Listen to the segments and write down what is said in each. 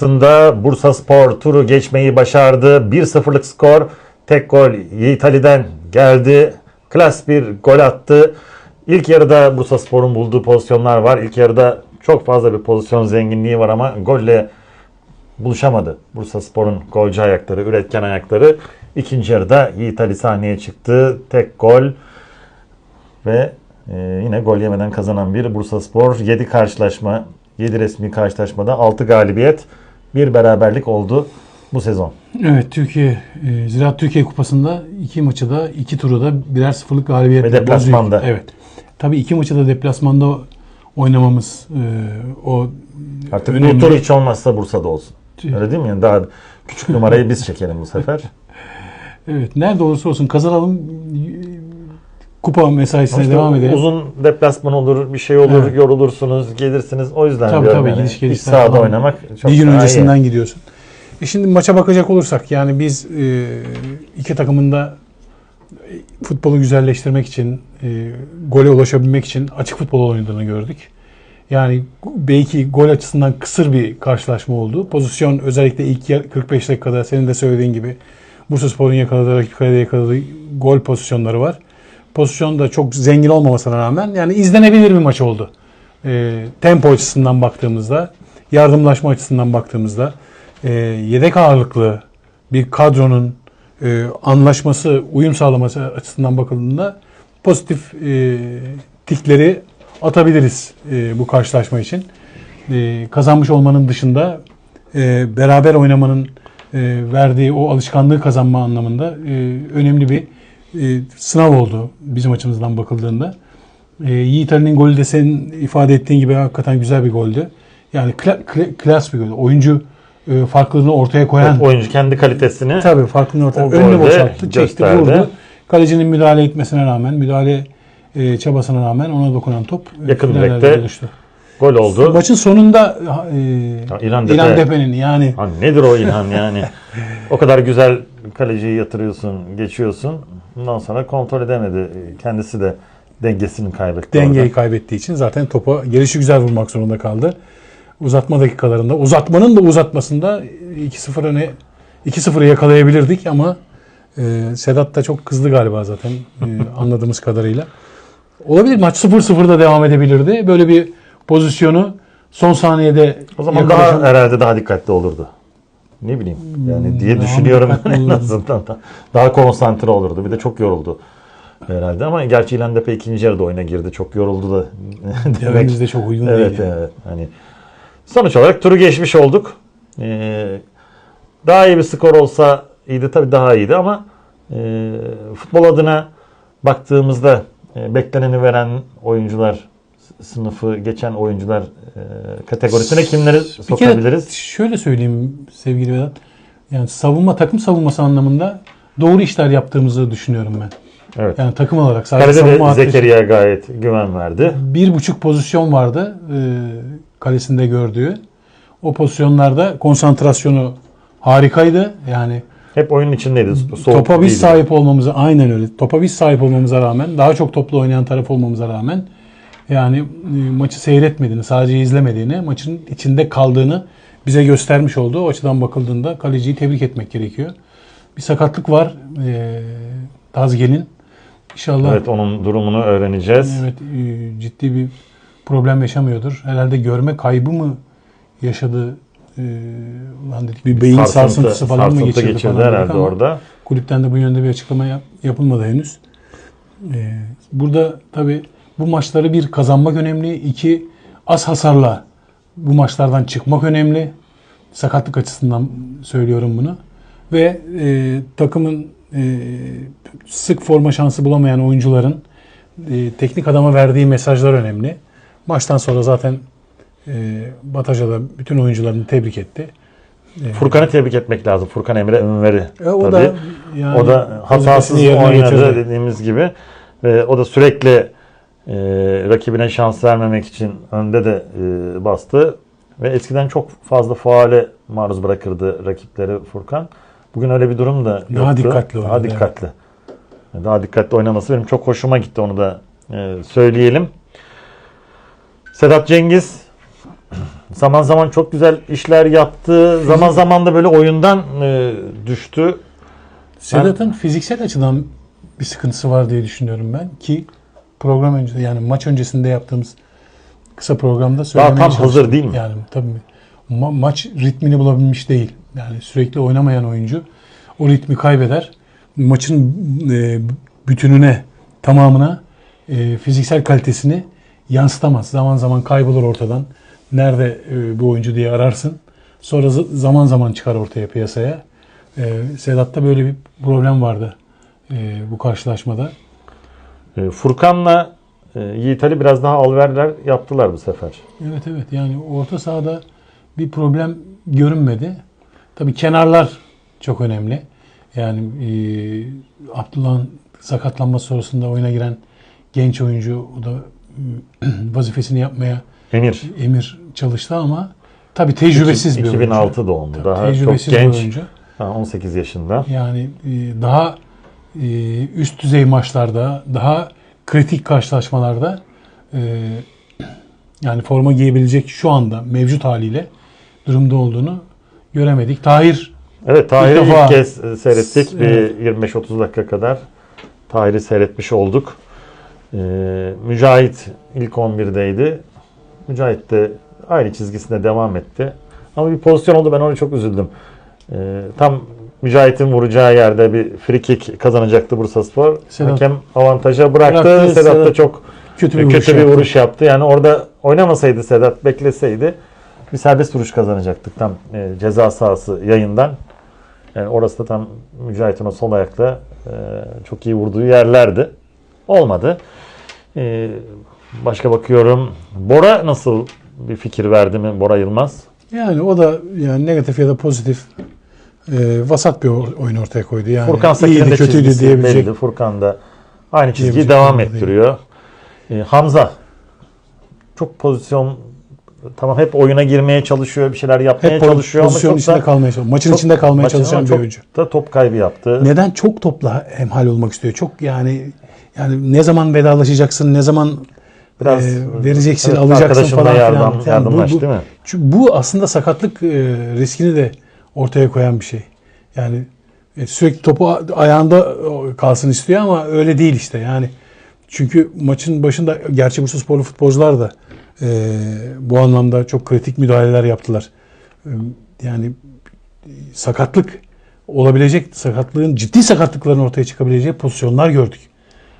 Kupası'nda Bursa Spor turu geçmeyi başardı. 1-0'lık skor. Tek gol Yiğit Ali'den geldi. Klas bir gol attı. İlk yarıda Bursa Spor'un bulduğu pozisyonlar var. İlk yarıda çok fazla bir pozisyon zenginliği var ama golle buluşamadı. Bursa Spor'un golcü ayakları, üretken ayakları. İkinci yarıda Yiğit Ali sahneye çıktı. Tek gol ve e, yine gol yemeden kazanan bir Bursa Spor. 7 karşılaşma, 7 resmi karşılaşmada 6 galibiyet, bir beraberlik oldu bu sezon. Evet Türkiye e, Ziraat Türkiye Kupası'nda iki maçı da iki turu da birer sıfırlık galibiyetle Ve deplasmanda. bozuyor. Evet. Tabii iki maçı da deplasmanda oynamamız e, o Artık önemli. tur hiç olmazsa Bursa'da olsun. Öyle değil mi? Yani daha küçük numarayı biz çekelim bu sefer. Evet. Nerede olursa olsun kazanalım. Kupa mesaisine İşte devam edelim. Uzun deplasman olur, bir şey olur, Evet. yorulursunuz, gelirsiniz. O yüzden Tabii, diyorum tabii, yani. gidiş geliş sahada oynamak çok bir gün öncesinden iyi. gidiyorsun. E şimdi maça bakacak olursak yani biz e, iki takımın da e, futbolu güzelleştirmek için, e, gole ulaşabilmek için açık futbol oynadığını gördük. Yani belki gol açısından kısır bir karşılaşma oldu. Pozisyon özellikle ilk yer- 45 dakikada senin de söylediğin gibi Bursaspor'un yakaladığı, rakip kalede yakaladığı gol pozisyonları var. Pozisyon da çok zengin olmamasına rağmen yani izlenebilir bir maç oldu. E, tempo açısından baktığımızda, yardımlaşma açısından baktığımızda, e, yedek ağırlıklı bir kadronun e, anlaşması, uyum sağlaması açısından bakıldığında pozitif e, tikleri atabiliriz e, bu karşılaşma için. E, kazanmış olmanın dışında e, beraber oynamanın e, verdiği o alışkanlığı kazanma anlamında e, önemli bir e, sınav oldu bizim açımızdan bakıldığında. E, Yiğit Ali'nin golü de senin ifade ettiğin gibi hakikaten güzel bir goldü. Yani kla- kla- klas bir gol. Oyuncu e, farklılığını ortaya koyan Oyuncu kendi kalitesini Tabii farkını ortaya. Önünü boşalttı, çekti, vurdu. Kalecinin müdahale etmesine rağmen, müdahale e, çabasına rağmen ona dokunan top e, Yakın direkte gol oldu. Maçın sonunda e, İlhan İlhan, Depe. Depe'nin yani Ha, nedir o İlhan yani? o kadar güzel kaleciyi yatırıyorsun, geçiyorsun. Bundan sonra kontrol edemedi. Kendisi de dengesini kaybetti. dengeyi orada. kaybettiği için zaten topa gelişi güzel vurmak zorunda kaldı. Uzatma dakikalarında, uzatmanın da uzatmasında 2-0 öne 2-0'ı yakalayabilirdik ama e, Sedat da çok kızdı galiba zaten e, anladığımız kadarıyla. Olabilir maç 0-0'da devam edebilirdi. Böyle bir pozisyonu son saniyede O zaman yakalaşan- daha herhalde daha dikkatli olurdu. Ne bileyim yani diye daha düşünüyorum en azından. da. Daha konsantre olurdu. Bir de çok yoruldu herhalde ama gerçi İlhan Depe ikinci yarıda oyuna girdi. Çok yoruldu da demek. De çok uygun Evet, değil. evet. Hani sonuç olarak turu geçmiş olduk. Ee, daha iyi bir skor olsa iyiydi tabii daha iyiydi ama e, futbol adına baktığımızda e, bekleneni veren oyuncular sınıfı geçen oyuncular e, kategorisine kimleri Bir kere sokabiliriz? şöyle söyleyeyim sevgili Vedat. Yani savunma takım savunması anlamında doğru işler yaptığımızı düşünüyorum ben. Evet. Yani takım olarak sadece Kalede savunma de. Zekeriya gayet güven verdi. bir buçuk pozisyon vardı e, kalesinde gördüğü. O pozisyonlarda konsantrasyonu harikaydı. Yani Hep oyunun içindeydi. Soğuk topa biz değildi. sahip olmamıza aynen öyle. Topa biz sahip olmamıza rağmen daha çok toplu oynayan taraf olmamıza rağmen yani e, maçı seyretmediğini, sadece izlemediğini, maçın içinde kaldığını bize göstermiş oldu. O açıdan bakıldığında kaleciyi tebrik etmek gerekiyor. Bir sakatlık var e, Tazgel'in. İnşallah Evet onun durumunu öğreneceğiz. Evet, e, ciddi bir problem yaşamıyordur. Herhalde görme kaybı mı yaşadı? E, lan dedik bir beyin sarsıntısı falan mı sarsıntı geçirdi, geçirdi falan herhalde orada. Kulüpten de bu yönde bir açıklama yap- yapılmadı henüz. E, burada tabii bu maçları bir kazanmak önemli, iki az hasarla bu maçlardan çıkmak önemli. Sakatlık açısından söylüyorum bunu. Ve e, takımın e, sık forma şansı bulamayan oyuncuların e, teknik adama verdiği mesajlar önemli. Maçtan sonra zaten e, Bataja da bütün oyuncularını tebrik etti. E, Furkan'ı tebrik etmek lazım. Furkan Emre Ünver'i. e, o tabii. da yani o da hatasız oynadı dediğimiz gibi. Ve o da sürekli e, rakibine şans vermemek için önde de e, bastı. Ve eskiden çok fazla faale maruz bırakırdı rakipleri Furkan. Bugün öyle bir durum da yoktu. Daha dikkatli Daha oynadı, dikkatli. Daha dikkatli oynaması benim çok hoşuma gitti onu da e, söyleyelim. Sedat Cengiz Zaman zaman çok güzel işler yaptı. Zaman zaman da böyle oyundan e, düştü. Sedat'ın fiziksel açıdan bir sıkıntısı var diye düşünüyorum ben ki program önce yani maç öncesinde yaptığımız kısa programda söylemeye tam çalıştım. hazır değil mi? Yani tabii ma- maç ritmini bulabilmiş değil. Yani sürekli oynamayan oyuncu o ritmi kaybeder. Maçın e, bütününe, tamamına e, fiziksel kalitesini yansıtamaz. Zaman zaman kaybolur ortadan. Nerede e, bu oyuncu diye ararsın. Sonra zaman zaman çıkar ortaya piyasaya. E, Sedat'ta böyle bir problem vardı e, bu karşılaşmada. E, Furkan'la e, Yiğit Ali biraz daha alverler yaptılar bu sefer. Evet evet yani orta sahada bir problem görünmedi. Tabii kenarlar çok önemli. Yani e, Abdullah'ın sakatlanması sonrasında oyuna giren genç oyuncu o da vazifesini yapmaya Emir. Emir çalıştı ama tabii tecrübesiz bir oyuncu. 2006 doğumlu. Tabii Daha çok genç. oyuncu. Ha, 18 yaşında. Yani e, daha üst düzey maçlarda, daha kritik karşılaşmalarda e, yani forma giyebilecek şu anda mevcut haliyle durumda olduğunu göremedik. Tahir Evet Tahir'i İlk ilk, kez e, seyrettik. Evet. Bir 25-30 dakika kadar Tahir'i seyretmiş olduk. Ee, Mücahit ilk 11'deydi. Mücahit de aynı çizgisine devam etti. Ama bir pozisyon oldu ben ona çok üzüldüm. Ee, tam Mücahit'in vuracağı yerde bir free kick kazanacaktı Bursaspor. Sedat- Hakem avantaja bıraktı. Bıraktı, Sedat da Sedat çok kötü bir kötü vuruş bir yaptı. vuruş yaptı. Yani orada oynamasaydı Sedat bekleseydi bir serbest vuruş kazanacaktık tam e, ceza sahası yayından. Yani orası da tam Mücahit'in o sol ayakla e, çok iyi vurduğu yerlerdi. Olmadı. E, başka bakıyorum. Bora nasıl bir fikir verdi mi Bora Yılmaz? Yani o da yani negatif ya da pozitif e, vasat bir oyun ortaya koydu. Yani Furkan iyiydi kötüydü diyebilecek. belli. Furkan da aynı çizgiyi devam değil. ettiriyor. E, Hamza çok pozisyon tamam hep oyuna girmeye çalışıyor, bir şeyler yapmaya Hep çalışıyor ama çok içinde da, kalmaya çalışıyor. Maçın çok- içinde kalmaya maçın çalışan bir oyuncu. da top kaybı yaptı. Neden çok topla hemhal olmak istiyor? Çok yani yani ne zaman vedalaşacaksın, ne zaman Biraz e, vereceksin, evet, alacaksın falan filan. yardım, Yani bu, bu, değil mi? Çünkü bu aslında sakatlık e, riskini de ortaya koyan bir şey. Yani e, sürekli topu ayağında kalsın istiyor ama öyle değil işte. Yani çünkü maçın başında gerçi Bursasporlu futbolcular da e, bu anlamda çok kritik müdahaleler yaptılar. E, yani sakatlık olabilecek sakatlığın ciddi sakatlıkların ortaya çıkabileceği pozisyonlar gördük.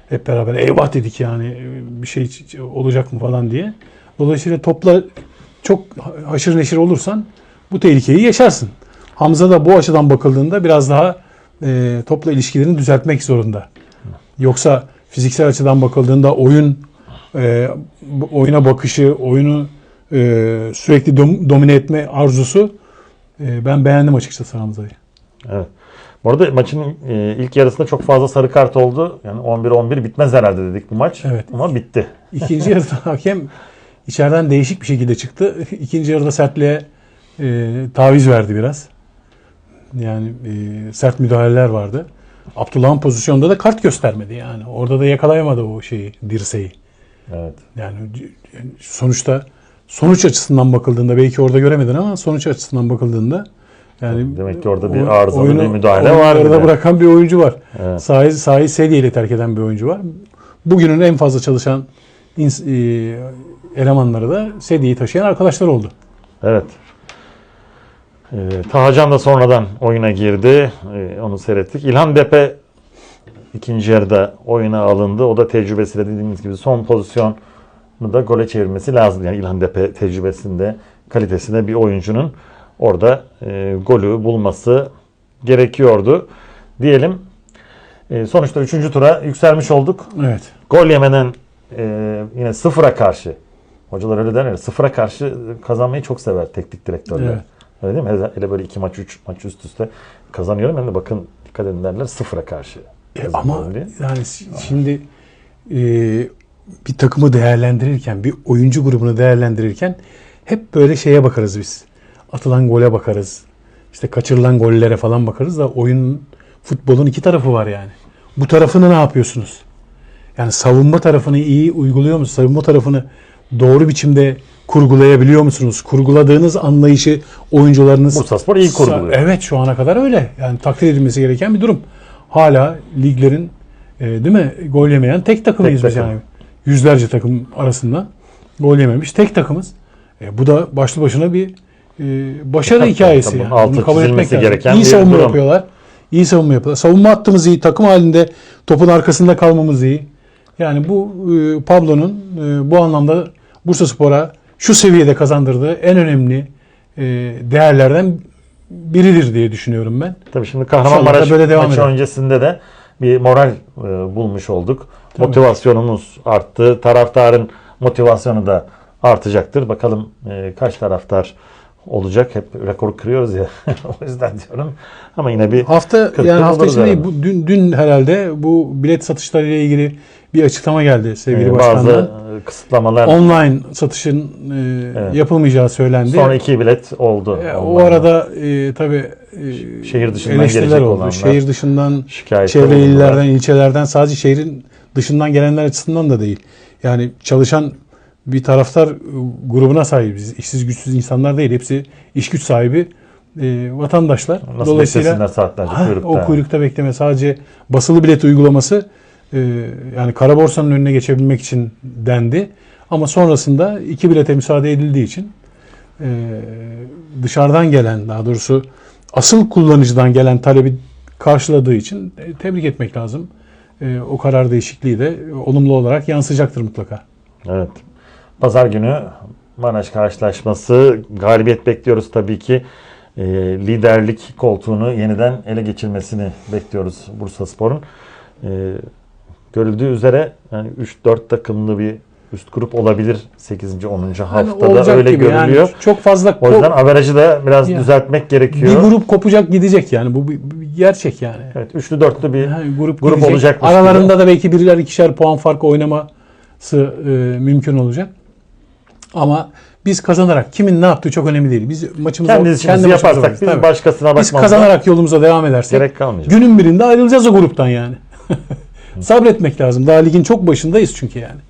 Hep beraber eyvah dedik yani e, bir şey olacak mı falan diye. Dolayısıyla topla çok haşır neşir olursan bu tehlikeyi yaşarsın. Hamza da bu açıdan bakıldığında biraz daha e, topla ilişkilerini düzeltmek zorunda. Yoksa fiziksel açıdan bakıldığında oyun e, oyuna bakışı, oyunu e, sürekli dom- domine etme arzusu e, ben beğendim açıkçası Hamza'yı. Evet. Bu arada maçın e, ilk yarısında çok fazla sarı kart oldu. Yani 11-11 bitmez herhalde dedik bu maç. Evet. Ama bitti. İkinci yarıda hakem içeriden değişik bir şekilde çıktı. İkinci yarıda sertliğe e, taviz verdi biraz. Yani e, sert müdahaleler vardı. Abdullah'ın pozisyonda da kart göstermedi yani. Orada da yakalayamadı o şeyi, dirseği. Evet. Yani sonuçta sonuç açısından bakıldığında belki orada göremedin ama sonuç açısından bakıldığında yani Demek ki orada bir arızalı oyunu- bir müdahale var arada bırakan bir oyuncu var. Evet. Sahayı, sahayı sedyeyle terk eden bir oyuncu var. Bugünün en fazla çalışan e, elemanları da sedyeyi taşıyan arkadaşlar oldu. Evet. Ee, Tahacan da sonradan oyuna girdi. Ee, onu seyrettik. İlhan Depe ikinci yarıda oyuna alındı. O da tecrübesiyle dediğimiz gibi son pozisyonu da gole çevirmesi lazım. Yani İlhan Depe tecrübesinde, kalitesinde bir oyuncunun orada e, golü bulması gerekiyordu. Diyelim. E, sonuçta üçüncü tura yükselmiş olduk. Evet. Gol yemeden e, yine sıfıra karşı hocalar öyle der ya sıfıra karşı kazanmayı çok sever teknik direktörler. Evet. Öyle değil mi? Hele, hele böyle iki maç üç maç üst üste kazanıyorum. Hem de bakın dikkat edin derler sıfıra karşı. E, ama diye. yani şimdi e, bir takımı değerlendirirken, bir oyuncu grubunu değerlendirirken hep böyle şeye bakarız biz. Atılan gole bakarız. İşte kaçırılan gollere falan bakarız da oyun futbolun iki tarafı var yani. Bu tarafını ne yapıyorsunuz? Yani savunma tarafını iyi uyguluyor musunuz? Savunma tarafını doğru biçimde kurgulayabiliyor musunuz? Kurguladığınız anlayışı oyuncularınız Bursaspor iyi kurguluyor. Evet şu ana kadar öyle. Yani takdir edilmesi gereken bir durum. Hala liglerin e, değil mi gol yemeyen tek takımıyız Tek biz takım. yani. Yüzlerce takım arasında gol yememiş tek takımız. E, bu da başlı başına bir e, başarı Tabii, hikayesi. tabii. yani. Altı Bunu kabul etmek lazım. gereken İyi savunma durum. yapıyorlar. İyi savunma yapıyorlar. Savunma hattımız iyi. Takım halinde topun arkasında kalmamız iyi. Yani bu e, Pablo'nun e, bu anlamda Bursa Spor'a şu seviyede kazandırdığı en önemli e, değerlerden biridir diye düşünüyorum ben. Tabii şimdi Kahramanmaraş böyle devam maçı eder. öncesinde de bir moral e, bulmuş olduk. Tabii. Motivasyonumuz arttı. Taraftarın motivasyonu da artacaktır. Bakalım e, kaç taraftar olacak. Hep rekor kırıyoruz ya. o yüzden diyorum. Ama yine bir Hafta yani hafta içinde herhalde. bu dün dün herhalde bu bilet satışları ile ilgili bir açıklama geldi sevgili e, başkandan. bazı kısıtlamalar Online satışın e, Evet. yapılmayacağı söylendi. sonra iki bilet oldu. E, o arada e, tabii e, Şehir dışından gelecek oldu. olanlar. Şehir dışından, çevre illerden, ilçelerden sadece şehrin dışından gelenler açısından da değil. Yani çalışan bir taraftar e, grubuna sahibiz. İşsiz güçsüz insanlar değil. Hepsi iş güç sahibi e, vatandaşlar. Nasıl beklesinler saatlerce Ha, kuyrukta. o kuyrukta bekleme sadece basılı bilet uygulaması yani kara borsanın önüne geçebilmek için dendi. Ama sonrasında iki bilete müsaade edildiği için e, dışarıdan gelen daha doğrusu asıl kullanıcıdan gelen talebi karşıladığı için e, tebrik etmek lazım. E, o karar değişikliği de olumlu olarak yansıyacaktır mutlaka. Evet. Pazar günü Maraş karşılaşması galibiyet bekliyoruz tabii ki. E, liderlik koltuğunu yeniden ele geçirmesini bekliyoruz Bursaspor'un. E, görüldüğü üzere yani 3-4 takımlı bir üst grup olabilir 8. 10. Yani haftada olacak öyle gibi yani görülüyor. çok fazla O yüzden averajı da biraz Ya. düzeltmek gerekiyor. bir grup kopacak gidecek yani bu bir, bir gerçek yani. Evet, üçlü dörtlü bir Ha, grup Grup gidecek. olacakmış Aralarında da belki biriler ikişer puan fark oynaması e, mümkün olacak. Ama biz kazanarak kimin ne yaptığı çok önemli değil. Biz maçımızı kendi işimizi maçımızı yaparsak oynarız. biz Tabii. başkasına biz bakmamıza kazanarak yolumuza devam edersek gerek kalmayacak. günün birinde ayrılacağız o gruptan yani. Sabretmek lazım. Daha ligin çok başındayız çünkü yani.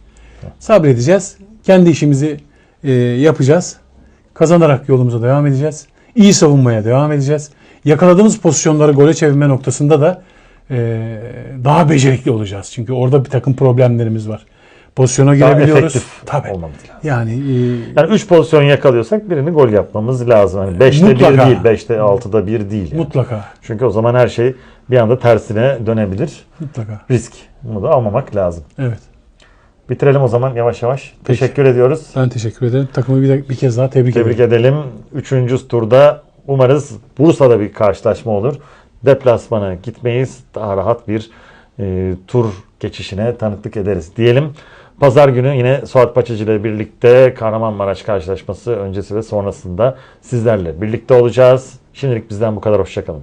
Sabredeceğiz. Kendi işimizi e, yapacağız. Kazanarak yolumuza devam edeceğiz. İyi savunmaya devam edeceğiz. Yakaladığımız pozisyonları gole çevirme noktasında da e, daha becerikli olacağız. Çünkü orada bir takım problemlerimiz var. Pozisyona Daha girebiliyoruz. Tabii. olmamız lazım. Yani e, Yani 3 pozisyon yakalıyorsak birini gol yapmamız lazım. Hani 5'te 1 Mutlaka. değil, 5'te 6'da 1 değil. yani. mutlaka Çünkü o zaman her şey bir anda tersine dönebilir. mutlaka. Risk. Bunu da almamak lazım. Evet. Bitirelim o zaman yavaş yavaş. Peki. Teşekkür ediyoruz. Ben teşekkür ederim. Takımı bir, bir kez daha tebrik, Tebrik ederim. edelim. Üçüncü turda umarız Bursa'da bir karşılaşma olur. Deplasmana gitmeyiz. Daha rahat bir e, tur geçişine tanıklık ederiz diyelim. Pazar günü yine Suat Paçacı ile birlikte Kahramanmaraş karşılaşması öncesi ve sonrasında sizlerle birlikte olacağız. Şimdilik bizden bu kadar. Hoşçakalın.